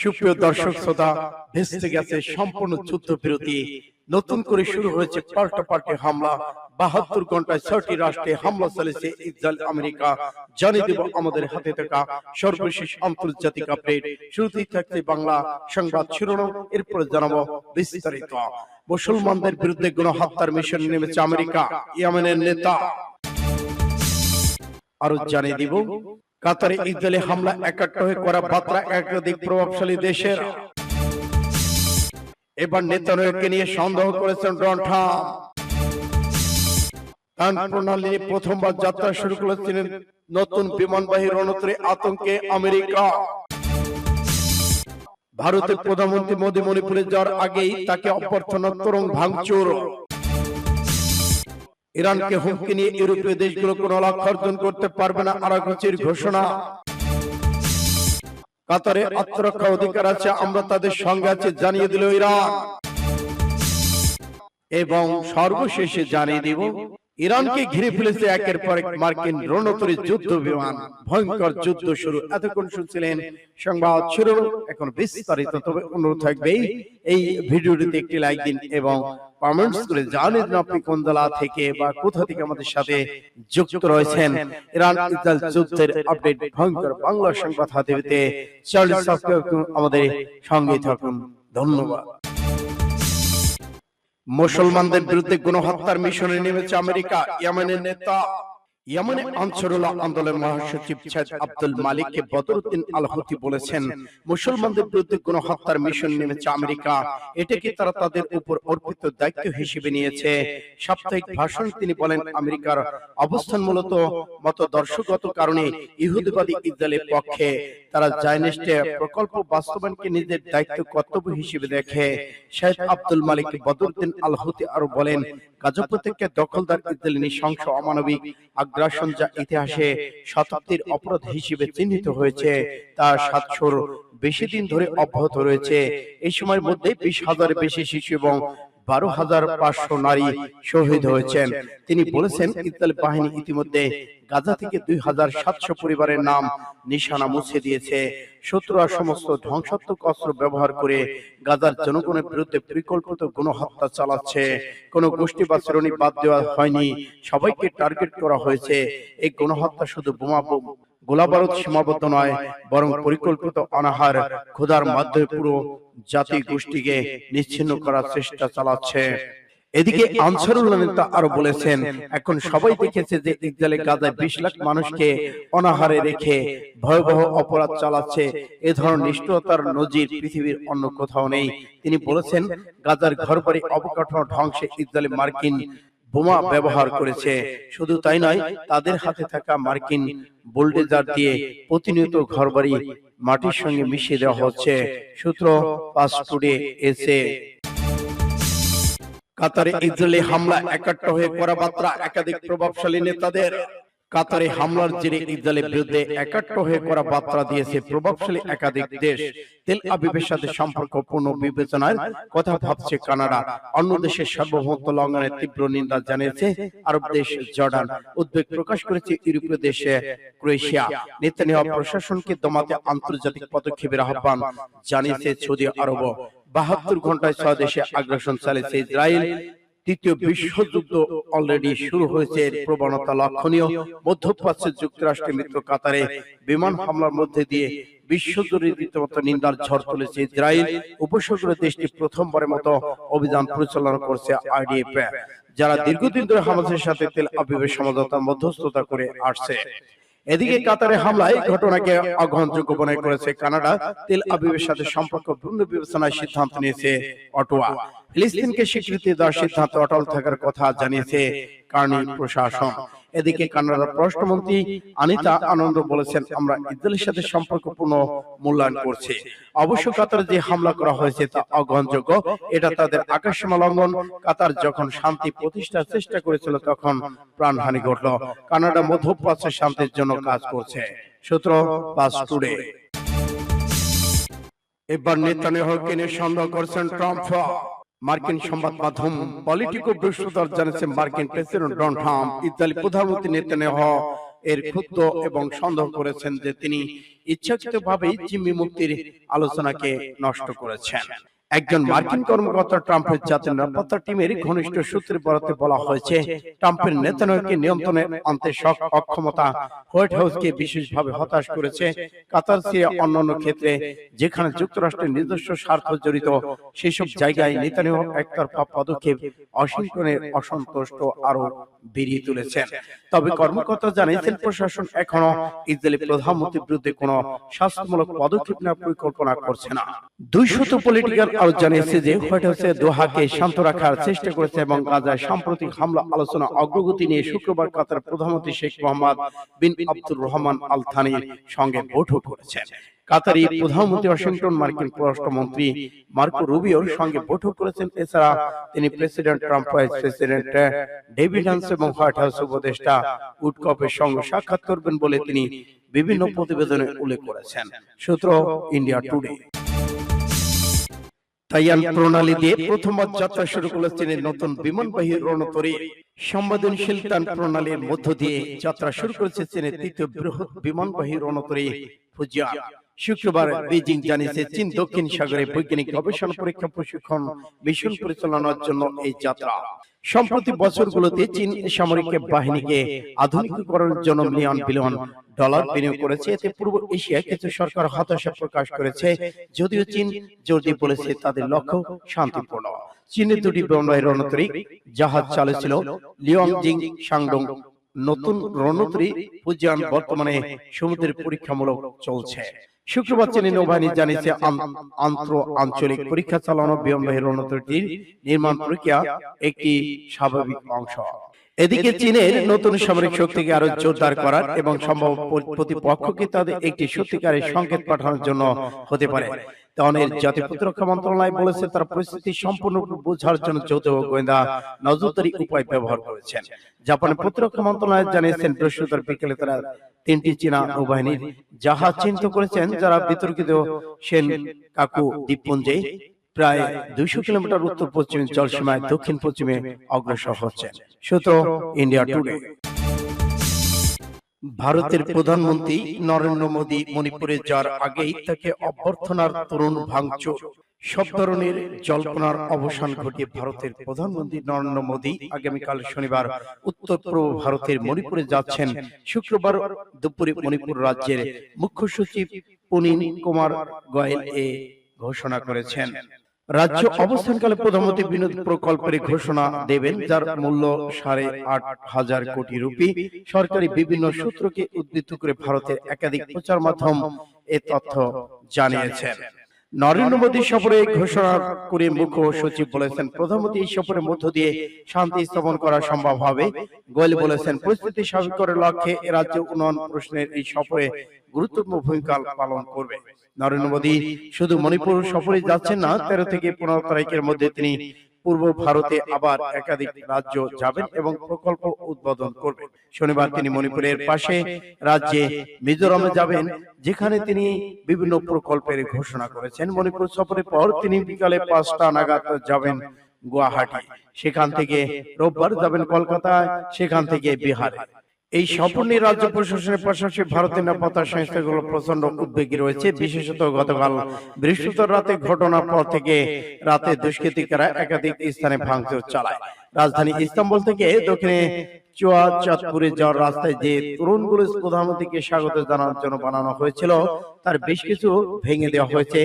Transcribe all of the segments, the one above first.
সুপ্রিয় দর্শক শ্রোতা ভেস্তে গেছে সম্পূর্ণ যুদ্ধ বিরতি। নতুন করে শুরু হয়েছে পাল্টা পাল্টে হামলা। বাহাত্তর ঘন্টায় ছয়টি রাষ্ট্রে হামলা চালিয়েছে ইসরায়েল আমেরিকা। জানিয়ে দেব আমাদের হাতে থাকা সর্বশেষ আন্তর্জাতিক আপডেট শুরুতেই থাকছে বাংলা সংবাদ শিরোনাম। এরপরে জানাব বিস্তারিত। মুসলমানদের বিরুদ্ধে গণহত্যার মিশন নেমেছে আমেরিকা। ইয়েমেনের নেতা। আরও জানিয়ে দিব। কাতারে ইসরায়েলি হামলা একাট্ট হয়ে করা বার্তা একাধিক প্রভাবশালী দেশের এবার নেতানয়াহুকে নিয়ে সন্দেহ করেছেন ডোনাল্ড ট্রাম্প। ত্রাণ প্রণালী প্রথমবার যাত্রা শুরু করেছিলেন নতুন বিমানবাহী রণতরী আতঙ্কে আমেরিকা। ভারতের প্রধানমন্ত্রী মোদী মণিপুরে যাওয়ার আগেই তাকে অভ্যর্থনা তরং ভাঙচুর। ইরানকে হুমকি নিয়ে ইউরোপীয় দেশগুলো কোন লক্ষ্য অর্জন করতে পারবে না আরাগচির ঘোষণা। কাতারে আত্মরক্ষা অধিকার আছে আমরা তাদের সঙ্গে আছে জানিয়ে দিল ইরান। এবং সর্বশেষে জানিয়ে দিব ইরানকে ঘিরে ফেলেছে একের পর এক মার্কিন রণতরী যুদ্ধ বিমান। ভয়ঙ্কর যুদ্ধ শুরু। এতক্ষণ শুনছিলেন সংবাদ শুরু এখন বিস্তারিত। তবে অনুরোধ থাকবে এই ভিডিওটিতে একটি লাইক দিন এবং কমেন্টস করে আপনি কোন দলা থেকে বা কোথা থেকে আমাদের সাথে যুক্ত রয়েছেন ইরান ইসরায়েল যুদ্ধের আপডেট ভয়ঙ্কর বাংলা সংবাদ হাতে পেতে চ্যানেল সাবস্ক্রাইব করুন আমাদের সঙ্গে থাকুন। ধন্যবাদ। মুসলমানদের বিরুদ্ধে গণহত্যার মিশনে নেমেছে আমেরিকা ইয়েমেনের নেতা। ইয়েমেনে আনসারুল্লাহ আন্দোলন মহাসচিব সৈয়দ আব্দুল মালিককে বদরুদ্দিন আল হুতি বলেছেন মুসলমানদের বিরুদ্ধে গণহত্যার মিশন নেমেছে আমেরিকা। এটাকে তারা তাদের উপর অর্পিত দায়িত্ব হিসেবে নিয়েছে। সাপ্তাহিক ভাষণ তিনি বলেন আমেরিকার অবস্থান মূলত মত দর্শকগত কারণে ইহুদিবাদী ইসরায়েলের পক্ষে তারা জায়নিস্টে প্রকল্প বাস্তবায়নকে নিজের দায়িত্ব কর্তব্য হিসেবে দেখে শেখ আব্দুল মালিক বদরুদ্দিন আল হুতি আরও বলেন গাজা দখলদার ইসরায়েলি নৃশংস অমানবিক আগ্রাসন যা ইতিহাসে শতাব্দীর অপরাধ হিসেবে চিহ্নিত হয়েছে তা সাতশোর বেশি দিন ধরে অব্যাহত রয়েছে। এই সময়ের মধ্যে বিশ হাজার বেশি শিশু এবং বারো হাজার পাঁচশো নারী শহীদ হয়েছেন। তিনি বলেছেন ইসরায়েল বাহিনী ইতিমধ্যে গাজা থেকে দুই হাজার সাতশো পরিবারের নাম নিশানা মুছে দিয়েছে। শত্রুরা সমস্ত ধ্বংসাত্মক অস্ত্র ব্যবহার করে গাজার জনগণের বিরুদ্ধে পরিকল্পিত গণহত্যা চালাচ্ছে। কোন গোষ্ঠী বা শ্রেণি বাদ দেওয়া হয়নি। সবাইকে টার্গেট করা হয়েছে, এই গণহত্যা শুধু বোমা গোলাবারুদ সীমাবদ্ধ নয় বরং পরিকল্পিত অনাহার ক্ষুধার মাধ্যমে পুরো জাতি গোষ্ঠীকে নিচ্ছিন্ন করার চেষ্টা চালাচ্ছে। এদিকে আনসারুল্লাহ নেতা আরও বলেছেন এখন সবাই দেখেছে যে ইসরায়েলে গাজায় বিশ লাখ মানুষকে অনাহারে রেখে ভয়াবহ অপরাধ চালাচ্ছে। এ ধরনের নিষ্ঠুরতার নজির পৃথিবীর অন্য কোথাও নেই। তিনি বলেছেন গাজার ঘরবাড়ি অবকাঠামো ধ্বংসে ইসরায়েলি মার্কিন বোমা ব্যবহার করেছে। শুধু তাই নয় তাদের হাতে থাকা মার্কিন বোল্ডেজার দিয়ে প্রতিনিয়ত ঘরবাড়ি মাটির সঙ্গে মিশিয়ে দেওয়া হচ্ছে। সূত্র পাস টুডে এসে। কাতারে ইসরায়েলি হামলা একাট্ট হয়ে করা একাধিক প্রভাবশালী নেতাদের। কাতারে হামলার জেরে ইসরায়েলের বিরুদ্ধে একাট্ট হয়ে করা বার্তা দিয়েছে প্রভাবশালী একাধিক দেশ। তেল আবিবের সাথে সম্পর্ক পূর্ণ বিবেচনার কথা ভাবছে কানাডা। অন্য দেশের সার্বভৌমত্ব লঙ্ঘনের তীব্র নিন্দা জানিয়েছে আরব দেশ জর্ডান। উদ্বেগ প্রকাশ করেছে ইউরোপীয় দেশে ক্রোয়েশিয়া। নেতানিয়াহু প্রশাসনকে দমাতে আন্তর্জাতিক পদক্ষেপের আহ্বান জানিয়েছে সৌদি আরব। বাহাত্তর ঘন্টায় ছয় দেশে আগ্রাসন চালিয়েছে ইসরায়েল। তৃতীয় বিশ্বযুদ্ধ অলরেডি শুরু হয়েছে। এর প্রবণতা লক্ষণীয়। মধ্যপ্রাচ্যের যুক্তরাষ্ট্রের মিত্র কাতারে বিমান হামলার মধ্যে দিয়ে বিশ্বজুড়ে রীতিমতো নিন্দার ঝড় তুলেছে ইসরায়েল। উপসাগরের দেশটি প্রথমবারের মতো অভিযান পরিচালনা করছে আইডিএফ যারা দীর্ঘদিন ধরে হামাসের সাথে তেল আবিবের সমঝোতা মধ্যস্থতা করে আসছে। এদিকে কাতারে হামলায় ঘটনাকে অগ্রহণযোগ্য মনে করেছে কানাডা। তেল আবিবের সাথে সম্পর্ক পূর্ণ বিবেচনায় সিদ্ধান্ত নিয়েছে অটোয়া। ফিলিস্তিনকে স্বীকৃতি দেওয়ার সিদ্ধান্ত অটল থাকার কথা জানিয়েছে কার্নি প্রশাসন। এদিকে কানাডার পররাষ্ট্রমন্ত্রী আনিতা আনন্দ বলেছেন আমরা ইসরায়েলের সাথে সম্পর্কপূর্ণ মূল্যায়ন করছি। অবশ্য কাতার যে হামলা করা হয়েছে তা অগ্রহণযোগ্য এটা তাদের আকাশসীমা লঙ্ঘন কাতার যখন শান্তি প্রতিষ্ঠার চেষ্টা করেছিল তখন প্রাণহানি ঘটল। কানাডা মধ্যপ্রাচ্যের শান্তির জন্য কাজ করছে। সূত্র পাস টুডে। এবার নেতানিয়াহুকে নিয়ে সন্দেহ করছেন ট্রাম্প মার্কিন সংবাদ মাধ্যম পলিটিকো বৃহস্পতিবার জানিয়েছে মার্কিন প্রেসিডেন্ট ডোনাল্ড ট্রাম্প। ইতালি প্রধানমন্ত্রী নেতানিয়াহু এর ক্ষুব্ধ এবং সন্দেহ করেছেন যে তিনি ইচ্ছাকৃতভাবেই জিম্মি মুক্তির আলোচনাকে নষ্ট করেছেন। একজন মার্কিন কর্মকর্তা ট্রাম্পের জাতীয় নিরাপত্তা টিমের ঘনিষ্ঠ সূত্রে বরাতে বলা হয়েছে ট্রাম্পের নেতানয়কে নিয়ন্ত্রণে আনতে সক- অক্ষমতা হোয়াইট হাউসকে বিশেষভাবে হতাশ করেছে কাতার সিরিয়া অন্যান্য ক্ষেত্রে যেখানে যুক্তরাষ্ট্রের নিজস্ব স্বার্থ জড়িত সেসব জায়গায় নেতানিয়াহু একতরফা পদক্ষেপ ওয়াশিংটনের অসন্তুষ্ট আরও বেরিয়ে তুলেছেন তবে কর্মকর্তা জানিয়েছেন প্রশাসন এখনও ইসরায়েলি প্রধানমন্ত্রীর বিরুদ্ধে কোনো শাস্তিমূলক পদক্ষেপ নেওয়ার পরিকল্পনা করছে না দুইশত পলিটিক্যাল আরও জানিয়েছে যে হোয়াইট হাউসে দোহাকে শান্ত রাখার চেষ্টা করেছে এবং গাজায় সাম্প্রতিক হামলা, আলোচনা, অগ্রগতি নিয়ে শুক্রবার কাতার প্রধানমন্ত্রী শেখ মোহাম্মদ বিন আব্দুর রহমান আল থানির সঙ্গে বৈঠক করেছেন। কাতারি প্রধানমন্ত্রী ওয়াশিংটন মার্কিন পররাষ্ট্রমন্ত্রী মার্কো রুবিওর সঙ্গে বৈঠক করেছেন। এছাড়া তিনি president Trump vice president David এবং হোয়াইট হাউস উপদেষ্টা উডকপের সঙ্গে সাক্ষাৎ করবেন বলে তিনি বিভিন্ন প্রতিবেদনে উল্লেখ করেছেন। সূত্র ইন্ডিয়া টুডে। তাইয়ান প্রণালী দিয়ে প্রথমবার যাত্রা শুরু করল চীনের নতুন বিমানবাহী রণতরী। সংবেদনশীল তান প্রণালীর মধ্য দিয়ে যাত্রা শুরু করেছে চীনের তৃতীয় বৃহৎ বিমানবাহী রণতরী ফুজিয়া। শুক্রবার বেজিং জানিয়েছে চীন দক্ষিণ সাগরে বৈজ্ঞানিক গবেষণা পরীক্ষা প্রশিক্ষণ মিশন পরিচালনার জন্য এই যাত্রা। সম্প্রতি বছরগুলোতে চীন সামরিক বাহিনীকে আধুনিকীকরণের জন্য মিলিয়ন বিলিয়ন ডলার বিনিয়োগ করেছে। এতে পূর্ব এশিয়ায় কিছু সরকার হতাশা প্রকাশ করেছে। যদিও চীন জোর দিয়ে বলেছে তাদের লক্ষ্য শান্তিপূর্ণ। চীনের দুটি বিমানবাহী রণতরী জাহাজ চালিয়েছিল লিয়ংজিং সাংডং। নতুন রণতরী ফুজিয়ান বর্তমানে সমুদ্রের পরীক্ষামূলক চলছে। শুক্রবার চীনের নৌবাহিনী জানিয়েছে আন্তর আন্তঃ আঞ্চলিক পরীক্ষা চালানো বিমানবাহী রণতরীটির নির্মাণ প্রক্রিয়া একটি স্বাভাবিক অংশ। এদিকে চীনের নতুন সামরিক শক্তিকে আরও জোরদার করার এবং সম্ভব প্রতিপক্ষকে তাদের একটি সত্যিকারের সংকেত পাঠানোর জন্য হতে পারে। তনের জাতীয় প্রতিরক্ষা মন্ত্রণালয় বলেছে তারা পরিস্থিতি বোঝার জন্য যৌথ গোয়েন্দা নজরদারি উপায় ব্যবহার করেছেন। জাপানের প্রতিরক্ষা মন্ত্রণালয় জানিয়েছেন বৃহস্পতিবার বিকেলে তারা তিনটি চীনা নৌবাহিনীর জাহাজ চিহ্নিত করেছেন যারা বিতর্কিত সেন কাকু দ্বীপপুঞ্জে প্রায় দুইশো কিলোমিটার উত্তর পশ্চিমে জলসীমায় দক্ষিণ পশ্চিমে অগ্রসর হচ্ছে সূত্র ইন্ডিয়া টুডে ভারতের প্রধানমন্ত্রী নরেন্দ্র মোদী মণিপুরে যাওয়ার আগেই তাকে অভ্যর্থনার তরুণ ভাঙচুর। সব ধরনের জল্পনার অবসান ঘটিয়ে ভারতের প্রধানমন্ত্রী নরেন্দ্র মোদী আগামীকাল শনিবার উত্তর পূর্ব ভারতের মণিপুরে যাচ্ছেন শুক্রবার দুপুরে মণিপুর রাজ্যের মুখ্য সচিব পুনিন কুমার গোয়েল এ ঘোষণা করেছেন। রাজ্য অবস্থানকালে প্রধানমন্ত্রী বিনোদ প্রকল্পের ঘোষণা দেবেন যার মূল্য সাড়ে আট হাজার কোটি রুপি। সরকারি বিভিন্ন সূত্রকে উদ্ধৃত করে ভারতের একাধিক প্রচার মাধ্যম এ তথ্য জানিয়েছেন। নরেন্দ্র মোদী সফরে ঘোষণা করে মুখ্য সচিব বলেছেন প্রধানমন্ত্রী এই সফরের মধ্য দিয়ে শান্তি স্থাপন করা সম্ভব হবে। গোয়েল বলেছেন পরিস্থিতি স্বাভাবিক করার লক্ষ্যে রাজ্য উন্নয়ন প্রশ্নের এই সফরে গুরুত্বপূর্ণ ভূমিকা পালন করবে। নরেন্দ্র মোদী শুধু মণিপুর সফরে যাচ্ছেন না তেরো থেকে পনেরো তারিখের মধ্যে তিনি পূর্ব ভারতে আবার একাধিক রাজ্য যাবেন এবং প্রকল্প উদ্বোধন করবেন। শনিবার তিনি মণিপুরের পাশে রাজ্যে মিজোরামে যাবেন যেখানে তিনি বিভিন্ন প্রকল্পের ঘোষণা করেছেন। মণিপুর সফরের পর তিনি বিকালে পাঁচটা নাগাদ যাবেন গুয়াহাটি। সেখান থেকে রোববার যাবেন কলকাতায় সেখান থেকে বিহারে। এই নিয়ে রাজ্য প্রশাসনের পাশাপাশি ভারতের নিরাপত্তা সংস্থাগুলো প্রচণ্ড উদ্বেগী রয়েছে। বিশেষত গতকাল বৃহস্পতিবার রাতে ঘটনার পর থেকে রাতে দুষ্কৃতিকারা একাধিক স্থানে ভাঙচুর চালায়। রাজধানী ইস্তাম্বুল থেকে দক্ষিণে চুয়াচাঁদপুরে যাওয়ার রাস্তায় যে তরুণগুলো প্রধানমন্ত্রীকে স্বাগত জানানোর জন্য বানানো হয়েছিল তার বেশ কিছু ভেঙে দেওয়া হয়েছে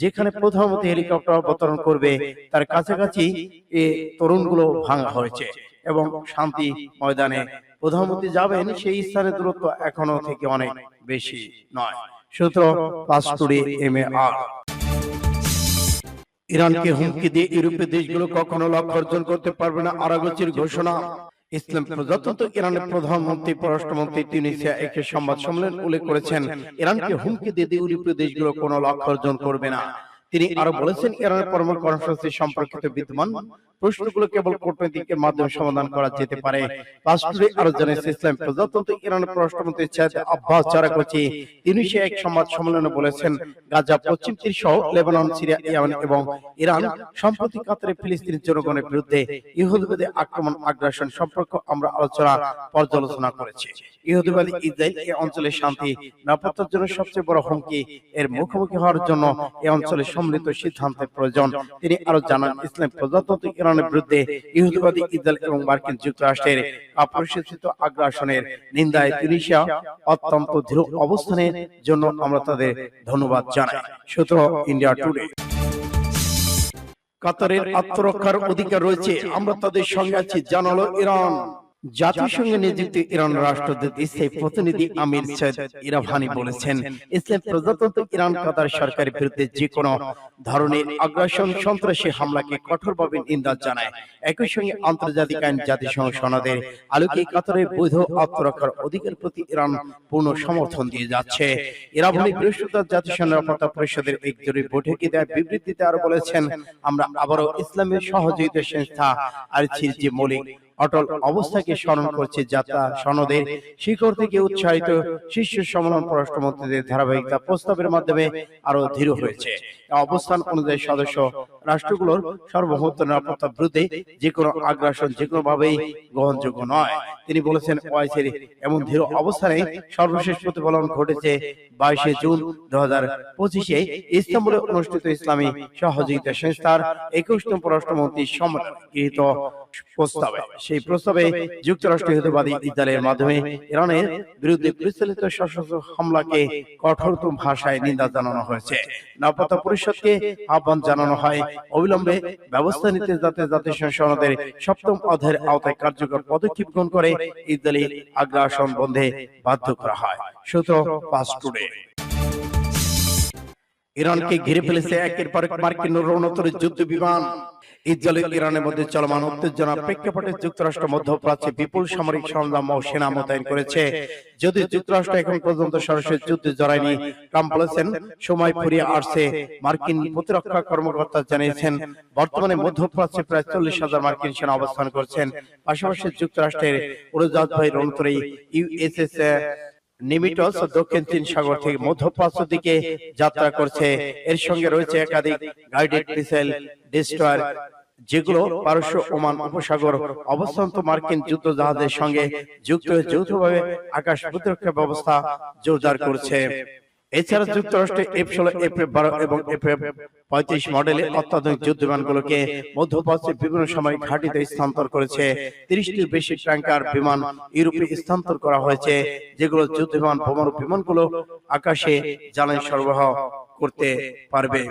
যেখানে প্রধানমন্ত্রী হেলিকপ্টার অবতরণ করবে। তার কাছাকাছি এই তরুণগুলো ভাঙা হয়েছে এবং শান্তি ময়দানে প্রধানমন্ত্রী যাবেন সেই স্থানের দূরত্ব এখনও থেকে অনেক বেশি নয়। সূত্র পাঁচটুরি এম এ আর। ইরানকে হুমকি দিয়ে ইউরোপীয় দেশগুলো কখনো লক্ষ্য অর্জন করতে পারবে না। আরাগচির ঘোষণা। ইসলাম প্রজাতন্ত্র ইরানের প্রধানমন্ত্রী পররাষ্ট্রমন্ত্রী তিউনিসিয়া একটি সংবাদ সম্মেলন উল্লেখ করেছেন। ইরানকে হুমকি দিয়ে দিয়ে ইউরোপীয় দেশগুলো কোনো লক্ষ্য অর্জন করবে না। তিনি আরও বলেছেন ইরানের পরমাণু কর্মসূচি সম্পর্কিত বিদ্যমান। প্রশ্নগুলো কেবল কূটনৈতিকের মাধ্যমে সমাধান করা যেতে পারে। পাঁচটি আরও জানিয়েছে ইসলাম প্রজাতন্ত্র ইরানের পররাষ্ট্রমন্ত্রী সাইদ আব্বাস চারাকচি তিনি সে এক সংবাদ সম্মেলনে বলেছেন, গাজা, পশ্চিম তীর সহ লেবানন, সিরিয়া, ইয়েমেন এবং ইরান সম্প্রতি কাতারে ফিলিস্তিনি জনগণের বিরুদ্ধে ইহুদিবাদী আক্রমণ, আগ্রাসন সম্পর্ক আমরা আলোচনা, পর্যালোচনা করেছি। ইহুদিবাদী ইসরায়েল এই অঞ্চলের শান্তি, নিরাপত্তার জন্য সবচেয়ে বড় হুমকি, এর মুখোমুখি হওয়ার জন্য এই অঞ্চলে সম্মিলিত সিদ্ধান্তের প্রয়োজন। তিনি আরও জানান, ইসলাম প্রজাতন্ত্র ইরানের বিরুদ্ধে ইহুদিবাদী ইসরায়েল এবং মার্কিন যুক্তরাষ্ট্রের অপ্রশিক্ষিত আগ্রাসনের নিন্দায় তিনিশা অত্যন্ত দৃঢ় অবস্থানের জন্য আমরা তাদের ধন্যবাদ জানাই। সূত্র ইন্ডিয়া টুডে। কাতারের আত্মরক্ষার অধিকার রয়েছে। আমরা তাদের সঙ্গে আছি। জানালো ইরান। জাতিসংঘে নিযুক্ত ইরান রাষ্ট্রদূত ইসলামী প্রতিনিধি আমির সৈয়দ ইরাভানি বলেছেন। ইসলাম প্রজাতন্ত্র ইরান কাতার সরকারের বিরুদ্ধে যে কোনো ধরনের আগ্রাসন সন্ত্রাসী হামলাকে কঠোরভাবে নিন্দা জানায়। একই সঙ্গে আন্তর্জাতিক আইন জাতিসংঘ সনদের আলোকে কাতারের বৈধ আত্মরক্ষার অধিকার প্রতি ইরান পূর্ণ সমর্থন দিয়ে যাচ্ছে। ইরাভানি বৃহস্পতিবার জাতিসংঘ নিরাপত্তা পরিষদের এক জরুরি বৈঠকে দেয় বিবৃতিতে আরও বলেছেন আমরা আবারও ইসলামের সহযোগিতা সংস্থা আর যে মৌলিক অটল অবস্থাকে স্মরণ করছে যাত্রা সনদের শিখর থেকে উৎসাহিত শীর্ষ সম্মেলন পররাষ্ট্রমন্ত্রীদের ধারাবাহিকতা প্রস্তাবের মাধ্যমে আরও দৃঢ় হয়েছে। অবস্থান অনুযায়ী সদস্য রাষ্ট্রগুলোর সার্বভৌমত্ব নিরাপত্তার বিরুদ্ধে যে কোনো আগ্রাসন যে কোনো ভাবেই গ্রহণযোগ্য নয়। তিনি বলেছেন ওয়াইসির এমন দৃঢ় অবস্থানে সর্বশেষ প্রতিফলন ঘটেছে বাইশে জুন দু হাজার পঁচিশে। ইস্তাম্বুলে অনুষ্ঠিত ইসলামী সহযোগিতা সংস্থার একুশতম পররাষ্ট্রমন্ত্রী সম্মেলন গৃহীত প্রস্তাবে। সেই প্রস্তাবে যুক্তরাষ্ট্র হিতবাদী ইসরায়েলের মাধ্যমে ইরানের বিরুদ্ধে পরিচালিত সশস্ত্র হামলাকে কঠোরতম ভাষায় নিন্দা জানানো হয়েছে। নিরাপত্তা পরিষদকে আহ্বান জানানো হয় অবিলম্বে ব্যবস্থা নিতে যাতে জাতিসংঘ সনদের সপ্তম অধ্যায়ের আওতায় কার্যকর পদক্ষেপ গ্রহণ করে ইসরায়েলি আগ্রাসন বন্ধে বাধ্য করা হয়। সূত্র পাস টুডে। ইরানকে ঘিরে ফেলেছে একের পর এক মার্কিন রণতরী যুদ্ধ বিমান ইসরায়েল ইরানের মধ্যে চলমান উত্তেজনা প্রেক্ষাপটে যুক্তরাষ্ট্র মধ্যপ্রাচ্যে বিপুল সামরিক সরঞ্জাম ও সেনা মোতায়েন করেছে। যদি যুক্তরাষ্ট্র এখন পর্যন্ত সরাসরি যুদ্ধে জড়ায়নি। ট্রাম্প বলেছেন সময় ফুরিয়ে আসছে। মার্কিন প্রতিরক্ষা কর্মকর্তা জানিয়েছেন বর্তমানে মধ্যপ্রাচ্যে প্রায় চল্লিশ হাজার মার্কিন সেনা অবস্থান করছেন। পাশাপাশি যুক্তরাষ্ট্রের উড়োজাহাজ ইউএসএস নিমিটস দক্ষিণ চীন সাগর থেকে মধ্যপ্রাচ্য দিকে যাত্রা করছে। এর সঙ্গে রয়েছে একাধিক গাইডেড মিসাইল ডিস্ট্রয়ার যেগুলো পারস্য ওমান উপসাগর অবস্থান্ত মার্কিন যুদ্ধ জাহাজের সঙ্গে যুক্ত হয়ে যৌথভাবে আকাশ প্রতিরক্ষা ব্যবস্থা জোরদার করছে। এছাড়া যুক্তরাষ্ট্রে এফ ষোলো এফ এফ বারো এবং এফ এফ পঁয়ত্রিশ মডেলে অত্যাধুনিক যুদ্ধ বিমানগুলোকে মধ্যপ্রাচ্যের বিভিন্ন সময় ঘাটিতে স্থানান্তর করেছে। তিরিশটির বেশি ট্যাঙ্কার বিমান ইউরোপে স্থানান্তর করা হয়েছে, যেগুলো যুদ্ধ বিমান বোমারু বিমানগুলো আকাশে জ্বালানি সরবরাহ করতে পারবে।